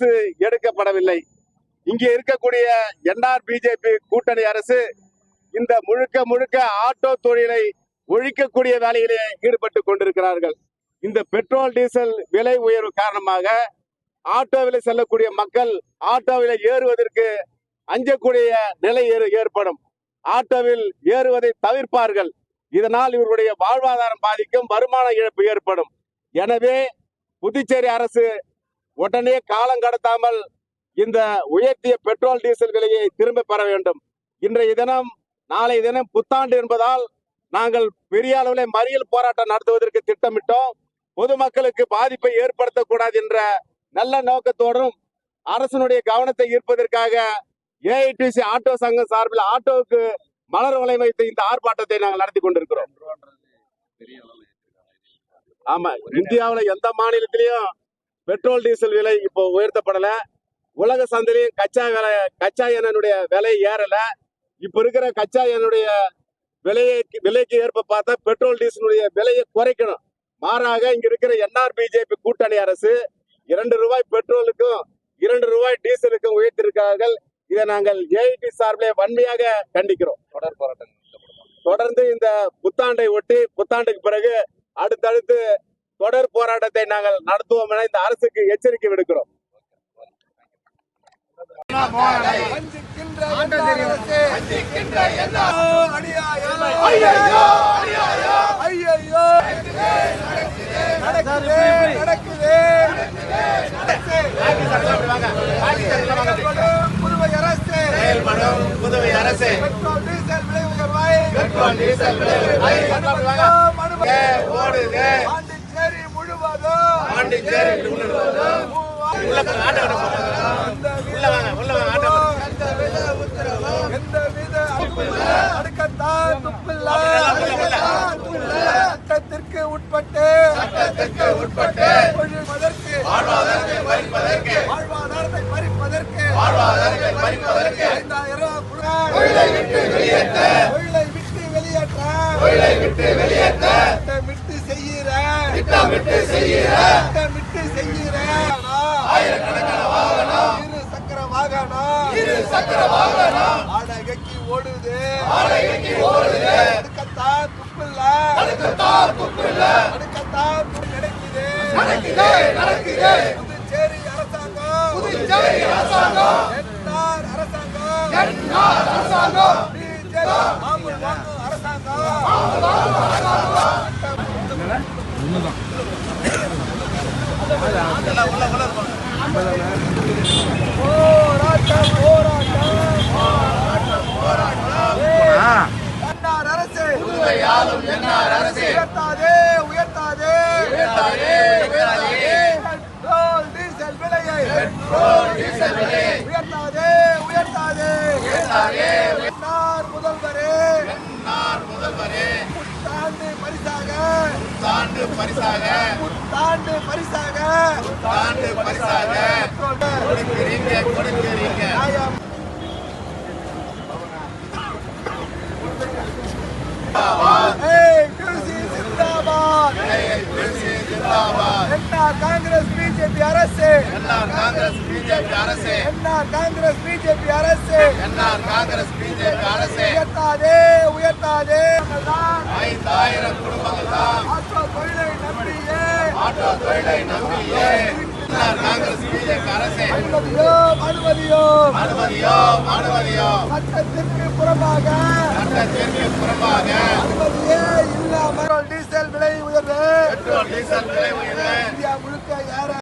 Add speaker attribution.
Speaker 1: அரசு எடுக்கப்படவில்லை. இங்கே இருக்கக்கூடிய என்ஆர் பிஜேபி கூட்டணி அரசு இந்த முழுக்க முழுக்க ஆட்டோ தொழிலை ஒழிக்கக்கூடிய வேலையிலே ஈடுபட்டு கொண்டிருக்கிறார்கள். இந்த பெட்ரோல் டீசல் விலை உயர்வு காரணமாக ஆட்டோவில் செல்லக்கூடிய மக்கள் ஆட்டோவில் ஏறுவதற்கு அஞ்சக்கூடிய நிலை ஏறு- ஏற்படும். ஆட்டோவில் ஏறுவதை தவிர்ப்பார்கள். இதனால் இவர்களுடைய வாழ்வாதாரம் பாதிக்கும் வருமான இழப்பு ஏற்படும். எனவே புதுச்சேரி அரசு உடனே காலம் கடத்தாமல் இந்த உயர்த்திய பெட்ரோல் டீசல் விலையை திரும்ப பெற வேண்டும். இன்றைய தினம் நாளைய தினம் புத்தாண்டு என்பதால் நாங்கள் பெரிய அளவில் மறியல் போராட்டம் நடத்துவதற்கு திட்டமிட்டோம். பொதுமக்களுக்கு பாதிப்பை ஏற்படுத்தக்கூடாது என்ற நல்ல நோக்கத்தோடும் அரசனுடைய கவனத்தை ஈர்ப்பதற்காக ஏஐடிசி ஆட்டோ சங்கம் சார்பில் ஆட்டோவுக்கு மலர் வலை வைத்து இந்த ஆர்ப்பாட்டத்தை நாங்கள் நடத்தி கொண்டிருக்கிறோம். ஆமா இந்தியாவுல எந்த மாநிலத்திலயும் பெட்ரோல் டீசல் விலை இப்போ உயர்த்தப்படல. உலக சந்தையிலையும் கச்சா விலை கச்சா எண்ணெயுடைய விலை ஏறல. இப்ப இருக்கிற கச்சா எண்ணெயுடைய விலையை விலைக்கு ஏற்ப பார்த்தா பெட்ரோல் டீசலுடைய விலையை குறைக்கணும். மாறாக இங்க இருக்கிற என்ஆர் பிஜேபி கூட்டணி அரசு இரண்டு ரூபாய் பெட்ரோலுக்கும் இரண்டு ரூபாய் டீசலுக்கும் உயர்த்திருக்கிறார்கள். இதை நாங்கள் ஏஐடி சார்பிலே வன்மையாக கண்டிக்கிறோம்.
Speaker 2: தொடர் போராட்டம்
Speaker 1: தொடர்ந்து இந்த புத்தாண்டை ஒட்டி புத்தாண்டுக்கு பிறகு அடுத்தடுத்து தொடர் போராட்டத்தை நாங்கள் நடத்துவோம் என இந்த அரசுக்கு எச்சரிக்கை விடுக்கிறோம்
Speaker 3: புதுவை அரசு அரசே. அநியாயம். ஐயையோ. செயல்படும் புதுவை அரசு பெட்ரோல் டீசல் விலை உயர்வை அனுமதி-
Speaker 1: ஓடுது
Speaker 3: முழுவதும்
Speaker 1: உள்ள ஆட்டோ உள்ள வாங்க, உள்ள வாங்க, ஆட்டோ
Speaker 3: சட்டத்திற்கு உட்பட்டு சட்டத்திற்கு உட்பட்டு ஒழிப்பதற்கு வாழ்வாதாரத்தை பறிப்பதற்கு வாழ்வாதாரத்தை பறிப்பதற்கு வாழ்வாதாரத்தை பறிப்பதற்கு ஐந்தாயிரம் தொழிலை விட்டு வெளியேற்ற தொழிலை விட்டு வெளியேற்ற தொழிலை விட்டு வெளியேற்ற திட்டமிட்டு செய்கிற திட்டமிட்டு செய்கிற ஆயிரக்கணக்கான வாகனம். இரு சக்கர வாகனம். இரு சக்கர வாகனம். வாடகைக்கு ஓடுது. வாடகைக்கு ஓடுது. அடுக்கத்தான் துப்பில்ல. அடுக்கத்தான் துப்பில்ல. அடுக்கத்தான் துப்பு நடக்குது நடக்குது நடக்குது புதுச்சேரி அரசாங்கம். புதுச்சேரி அரசாங்கம் என்ஆர் அரசாங்கம் என்ஆர் அரசாங்கம் பிஜேபி மாமூல் வாங்கும் அரசாங்கம் போராட்டம் போராட்டம் என்ஆர் அரசு புதுவையாலும் என்ஆர் அரசு உயர்த்தாதே உயர்த்தாதே உயர்த்தாதே உயர்த்தாதே பெட்ரோல் டீசல் விலையை பெட்ரோல் டீசல் விலையை உயர்த்தாதே உயர்த்தாதே உயர்த்தாதே என்ஆர் முதல்வரே என்ஆர் முதல்வரே புத்தாண்டு பரிசாக
Speaker 1: ஆண்டு பரிசாக.
Speaker 3: புத்தாண்டு பரிசாக.
Speaker 1: ஆண்டு பரிசாக. கொடுக்கிறீங்க கொடுக்கிறீங்க.
Speaker 3: காங்கிரஸ் பிஜேபி அரசு.
Speaker 1: காங்கிரஸ் பிஜேபி அரசு.
Speaker 3: காங்கிரஸ் பிஜேபி அரசு.
Speaker 1: காங்கிரஸ் பிஜேபி அரசு.
Speaker 3: நம்மள்தான்
Speaker 1: ஐந்தாயிரம் குடும்பங்கள் தான்
Speaker 3: ஆட்டோ தொழிலை நம்பியே.
Speaker 1: ஆட்டோ தொழிலை நம்பியே காங்கிரஸ் பிஜேபி அரசு.
Speaker 3: அனுமதியோ அனுமதியோ.
Speaker 1: அனுமதியோ அனுமதியோ.
Speaker 3: சட்டத்திற்கு புறமாக
Speaker 1: சட்டத்திற்கு புறம்பாக.
Speaker 3: அனுமதியே இல்லாமல். டீசல் விலை உயர்வு.
Speaker 1: பெட்ரோல் டீசல் விலை உயர்வு.
Speaker 3: இந்தியா முழுக்க ஏற